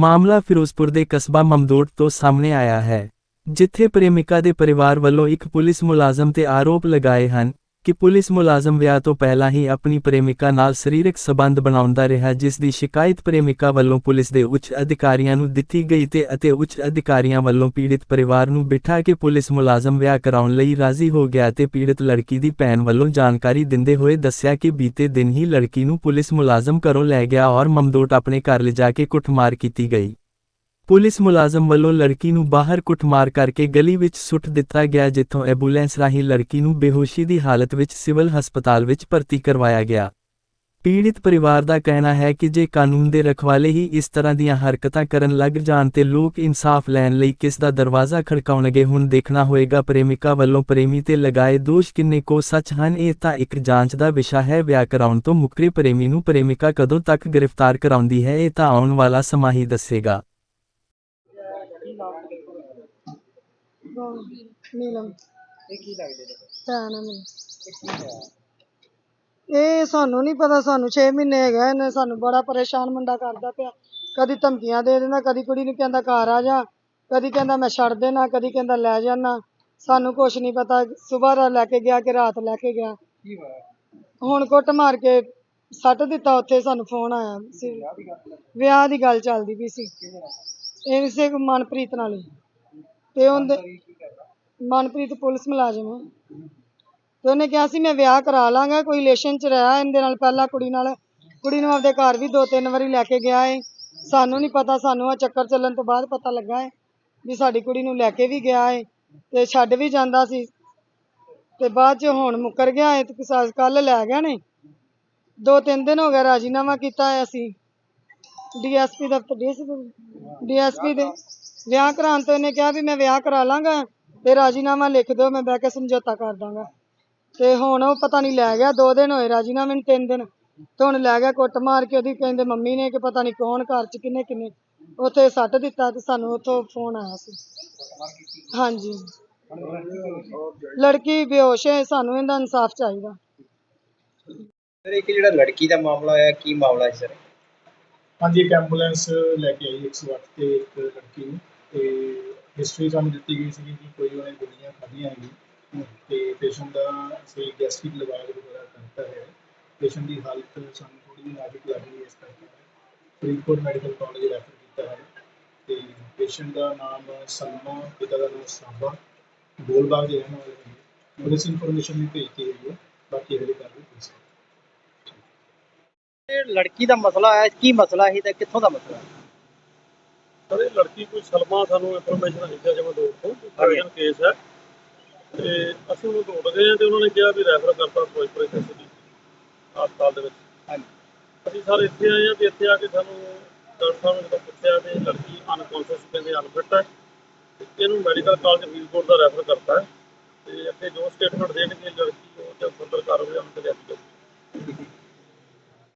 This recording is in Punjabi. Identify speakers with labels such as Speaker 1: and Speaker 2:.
Speaker 1: ਮਾਮਲਾ ਫਿਰੋਜ਼ਪੁਰ ਦੇ ਕਸਬਾ ਮਮਦੋਟ ਤੋਂ ਸਾਹਮਣੇ ਆਇਆ ਹੈ, ਜਿੱਥੇ ਪ੍ਰੇਮਿਕਾ ਦੇ ਪਰਿਵਾਰ ਵੱਲੋਂ ਇੱਕ ਪੁਲਿਸ ਮੁਲਾਜ਼ਮ ਤੇ ਆਰੋਪ ਲਗਾਏ ਹਨ ਕਿ ਪੁਲਿਸ ਮੁਲਾਜ਼ਮ ਵਿਆਹ ਤੋਂ ਪਹਿਲਾਂ ਹੀ ਆਪਣੀ ਪ੍ਰੇਮਿਕਾ ਨਾਲ ਸਰੀਰਕ ਸਬੰਧ ਬਣਾਉਂਦਾ ਰਿਹਾ, ਜਿਸ ਦੀ ਸ਼ਿਕਾਇਤ ਪ੍ਰੇਮਿਕਾ ਵੱਲੋਂ ਪੁਲਿਸ ਦੇ ਉੱਚ ਅਧਿਕਾਰੀਆਂ ਨੂੰ ਦਿੱਤੀ ਗਈ ਤੇ ਅਤੇ ਉੱਚ ਅਧਿਕਾਰੀਆਂ ਵੱਲੋਂ ਪੀੜਿਤ ਪਰਿਵਾਰ ਨੂੰ ਬਿਠਾ ਕੇ ਪੁਲਿਸ ਮੁਲਾਜ਼ਮ ਵਿਆਹ ਕਰਾਉਣ ਲਈ ਰਾਜ਼ੀ ਹੋ ਗਿਆ ਤੇ ਪੀੜਿਤ ਲੜਕੀ ਦੀ ਭੈਣ ਵੱਲੋਂ ਜਾਣਕਾਰੀ ਦਿੰਦੇ ਹੋਏ ਦੱਸਿਆ ਕਿ ਬੀਤੇ ਦਿਨ ਹੀ ਲੜਕੀ ਨੂੰ ਪੁਲਿਸ ਮੁਲਾਜ਼ਮ ਘਰੋਂ ਲੈ ਗਿਆ ਔਰ ਮਮਦੋਟ ਆਪਣੇ ਘਰ ਲਿਜਾ ਕੇ ਕੁੱਟਮਾਰ ਕੀਤੀ ਗਈ। ਪੁਲਿਸ ਮੁਲਾਜ਼ਮ ਵੱਲੋਂ ਲੜਕੀ ਨੂੰ ਬਾਹਰ ਕੁੱਟਮਾਰ ਕਰਕੇ ਗਲੀ ਵਿੱਚ ਸੁੱਟ ਦਿੱਤਾ ਗਿਆ, ਜਿੱਥੋਂ ਐਂਬੂਲੈਂਸ ਰਾਹੀਂ ਲੜਕੀ ਨੂੰ ਬੇਹੋਸ਼ੀ ਦੀ ਹਾਲਤ ਵਿੱਚ ਸਿਵਲ ਹਸਪਤਾਲ ਵਿੱਚ ਭਰਤੀ ਕਰਵਾਇਆ ਗਿਆ। ਪੀੜਿਤ ਪਰਿਵਾਰ ਦਾ ਕਹਿਣਾ ਹੈ ਕਿ ਜੇ ਕਾਨੂੰਨ ਦੇ ਰਖਵਾਲੇ ਹੀ ਇਸ ਤਰ੍ਹਾਂ ਦੀਆਂ ਹਰਕਤਾਂ ਕਰਨ ਲੱਗ ਜਾਣ ਤੇ ਲੋਕ ਇਨਸਾਫ ਲੈਣ ਲਈ ਕਿਸ ਦਾ ਦਰਵਾਜ਼ਾ ਖੜਕਾਉਣਗੇ, ਹੁਣ ਦੇਖਣਾ ਹੋਏਗਾ ਪ੍ਰੇਮਿਕਾ ਵੱਲੋਂ ਪ੍ਰੇਮੀ ਤੇ ਲਗਾਏ ਦੋਸ਼ ਕਿੰਨੇ ਕੋ ਸੱਚ ਹਨ, ਇਹ ਤਾਂ ਇੱਕ ਜਾਂਚ ਦਾ ਵਿਸ਼ਾ ਹੈ, ਵਿਆਹ ਕਰਾਉਣ ਤੋਂ ਮੁਕਰੇ ਪ੍ਰੇਮੀ ਨੂੰ ਪ੍ਰੇਮਿਕਾ ਕਦੋਂ ਤੱਕ ਗ੍ਰਿਫਤਾਰ ਕਰਾਉਂਦੀ ਹੈ, ਇਹ ਤਾਂ ਆਉਣ ਵਾਲਾ ਸਮਾਂ ਹੀ ਦੱਸੇਗਾ।
Speaker 2: ਨੀਲਮ
Speaker 3: ਇਹ ਕੀ ਲੱਗਦੇ ਨੇ?
Speaker 2: ਭੈਣ ਆ ਮੇਰੀ।
Speaker 3: ਇਹ ਕੀ ਹੋਇਆ?
Speaker 2: ਇਹ ਸਾਨੂੰ ਨਹੀਂ ਪਤਾ ਸਾਨੂੰ 6 ਮਹੀਨੇ ਹੈਗਾ ਇਹਨੇ ਸਾਨੂੰ ਬੜਾ ਪਰੇਸ਼ਾਨ ਮੁੰਡਾ ਕਰਦਾ ਪਿਆ। ਕਦੀ ਧਮਕੀਆਂ ਦੇ ਦਿੰਦਾ ਕਦੀ ਕੁੜੀ ਨੂੰ ਕਹਿੰਦਾ ਘਰ ਆ ਜਾ ਕਦੀ ਕਹਿੰਦਾ ਮੈਂ ਛੱਡ ਦੇਣਾ ਕਦੀ ਕਹਿੰਦਾ ਲੈ ਜਾਣਾ। ਸਾਨੂੰ ਕੁਝ ਨਹੀਂ ਪਤਾ ਸਵੇਰ ਲੈ ਕੇ ਗਿਆ ਕਿ ਰਾਤ ਲੈ ਕੇ ਗਿਆ।
Speaker 3: ਕੀ ਹੋਇਆ?
Speaker 2: ਹੁਣ ਕੁੱਟ ਮਾਰ ਕੇ ਸੱਟ ਦਿੱਤਾ ਉੱਥੇ ਸਾਨੂੰ ਫੋਨ ਆਇਆ ਸੀ।
Speaker 3: ਵਿਆਹ ਦੀ ਗੱਲ?
Speaker 2: ਵਿਆਹ ਦੀ ਗੱਲ ਚੱਲਦੀ ਪਈ ਸੀ।
Speaker 3: ਕਿਹਦੇ ਨਾਲ?
Speaker 2: ਇਹ ਇਸੇ ਮਨਪ੍ਰੀਤ ਨਾਲ ਹੀ। ਤੇ ਉਹਦੇ ਮਨਪ੍ਰੀਤ ਪੁਲਿਸ ਮੁਲਾਜ਼ਮ ਹੈ ਤੇ ਉਹਨੇ ਕਿਹਾ ਸੀ, ਮੈਂ ਵਿਆਹ ਕਰਾ ਲਾਂਗਾ, ਕੋਈ ਰਿਲੇਸ਼ਨ ਚ ਰਿਹਾ, ਇਹਦੇ ਨਾਲ ਪਹਿਲਾਂ ਕੁੜੀ ਨਾਲ, ਕੁੜੀ ਨੂੰ ਆਪਦੇ ਘਰ ਵੀ ਦੋ ਤਿੰਨ ਵਾਰੀ ਲੈ ਕੇ ਗਿਆ ਏ। ਸਾਨੂੰ ਨਹੀਂ ਪਤਾ, ਸਾਨੂੰ ਆ ਚੱਕਰ ਚੱਲਣ ਤੋਂ ਬਾਅਦ ਪਤਾ ਲੱਗਾ ਏ ਵੀ ਸਾਡੀ ਕੁੜੀ ਨੂੰ ਲੈ ਕੇ ਵੀ ਗਿਆ ਏ ਤੇ ਛੱਡ ਵੀ ਜਾਂਦਾ ਸੀ। ਤੇ ਬਾਅਦ ਚ ਹੁਣ ਮੁੱਕਰ ਗਿਆ ਏ ਤੇ ਕੱਲ ਲੈ ਗਿਆ ਨੇ। ਦੋ ਤਿੰਨ ਦਿਨ ਹੋ ਗਿਆ ਰਾਜੀਨਾਮਾ ਕੀਤਾ ਹੈ ਅਸੀਂ। ਡੀਐਸਪੀ ਦਫ਼ਤਰ ਡੀਐਸਪੀ ਦੇ ਵਿਆਹ ਕਰਾਉਣ ਤੋਂ ਇਹਨੇ ਕਿਹਾ ਵੀ ਮੈਂ ਵਿਆਹ ਕਰਾ ਲਾਂਗਾ ਤੇ ਰਾਜੀਨਾਮਾ ਲਿਖ ਦਿਓ ਮੈਂ ਬਹਿ ਕੇ ਸਮਝੌਤਾ ਕਰ ਦਾਂਗਾ। ਤੇ ਹੁਣ ਉਹ ਪਤਾ ਨਹੀਂ ਲੈ ਗਿਆ ਦੋ ਦਿਨ ਹੋਏ ਰਾਜੀਨਾਮੇ ਨੂੰ ਤਿੰਨ ਦਿਨ। ਤੇ ਹੁਣ ਲੈ ਗਿਆ ਕੁੱਟ ਮਾਰ ਕੇ ਉਹਦੀ ਕਹਿੰਦੇ ਮੰਮੀ ਨੇ ਕਿ ਪਤਾ ਨਹੀਂ ਕੌਣ ਘਰ ਚ ਕਿੰਨੇ ਕਿੰਨੇ ਉੱਥੇ ਸੱਟ ਦਿੱਤਾ ਤੇ ਸਾਨੂੰ ਉੱਥੋਂ ਫੋਨ ਆਇਆ ਸੀ। ਹਾਂਜੀ। ਲੜਕੀ ਬੇਹੋਸ਼ ਹੈ ਸਾਨੂੰ ਇਹਦਾ ਇਨਸਾਫ ਚਾਹੀਦਾ।
Speaker 3: ਸਰ ਇੱਕ ਜਿਹੜਾ ਲੜਕੀ ਦਾ ਮਾਮਲਾ ਹੋਇਆ ਕੀ ਮਾਮਲਾ ਹੈ ਸਰ?
Speaker 4: ਹਾਂਜੀ ਇੱਕ ਐਂਬੂਲੈਂਸ ਲੈ ਕੇ ਆਈ 108 ਤੇ ਇੱਕ ਲੜਕੀ ਨੂੰ। ਤੇ ਹਿਸਟਰੀ ਸਾਨੂੰ ਦਿੱਤੀ ਗਈ ਸੀ ਕਿ ਕੋਈ ਉਹਨੇ ਗੋਲੀਆਂ ਖਾਧੀਆਂ ਹੈਗੀ ਤੇ ਪੇਸ਼ੈਂਟ ਦਾ ਅਸੀਂ ਗੈਸਟ੍ਰਿਕ ਲਗਾਇਆ ਵਗੈਰਾ ਕਰਤਾ ਹੈ। ਪੇਸ਼ੈਂਟ ਦੀ ਹਾਲਤ ਸਾਨੂੰ ਥੋੜੀ ਜਿਹੀ ਨਾਜ਼ੁਕ ਲੱਗ ਰਹੀ ਹੈ ਇਸ ਕਰਕੇ। ਫਰੀਦਕੋਟ ਮੈਡੀਕਲ ਕਾਲਜ ਰੈਫਰ ਕੀਤਾ ਹੈ। ਤੇ ਪੇਸ਼ੈਂਟ ਦਾ ਨਾਮ ਸਲਮਾ ਪਿਤਾ ਦਾ ਨਾਮ ਸਾਬਾ। ਗੋਲਬਾਗ ਦੇ ਰਹਿਣ ਵਾਲੇ ਨੇ। ਪੁਲਿਸ ਇਨਫੋਰਮੇਸ਼ਨ ਵੀ ਭੇਜਤੀ ਹੈ। ਬਾਕੀ ਅਗਲੀ ਕਾਰਵਾਈ ਪੁਲਿਸ
Speaker 3: ਇਹ ਲੜਕੀ ਦਾ ਮਸਲਾ ਆਇਆ ਕੀ ਮਸਲਾ ਹੈ? ਤੇ ਕਿੱਥੋਂ ਦਾ ਮਸਲਾ ਹੈ?
Speaker 5: ਸਰ ਇਹ ਲੜਕੀ ਕੋਈ ਸਲਮਾ ਸਾਨੂੰ ਇਨਫੋਰਮੇਸ਼ਨ ਆਈ ਸੀ ਜਮਾ ਦੋ ਤੋਂ। ਪ੍ਰੋਵੀਜ਼ਨ ਕੇਸ ਹੈ। ਤੇ ਅਸੀਂ ਉਹਨੂੰ ਦੌੜ ਗਏ ਹਾਂ ਤੇ ਉਹਨਾਂ ਨੇ ਕਿਹਾ ਵੀ ਰੈਫਰ ਕਰਤਾ ਫਿਰੋਜ਼ਪੁਰ ਕਿਸੇ ਦੀ ਹਸਪਤਾਲ ਦੇ ਵਿੱਚ।
Speaker 3: ਹਾਂਜੀ।
Speaker 5: ਅਸੀਂ ਸਾਰੇ ਇੱਥੇ ਆਏ ਹਾਂ ਤੇ ਇੱਥੇ ਆ ਕੇ ਸਾਨੂੰ ਡਾਕਟਰ ਸਾਹਿਬ ਨੇ ਜਦੋਂ ਪੁੱਛਿਆ ਤੇ ਲੜਕੀ ਅਨਕੌਂਸ਼ੀਅਸ ਕਹਿੰਦੇ ਅਨਫਿਟ ਹੈ। ਇਹਨੂੰ ਮੈਡੀਕਲ ਕਾਲਜ ਫਰੀਦਕੋਟ ਦਾ ਰੈਫਰ ਕਰਤਾ ਹੈ। ਤੇ ਅੱਗੇ ਜੋ ਸਟੇਟਮੈਂਟ ਦੇਣਗੇ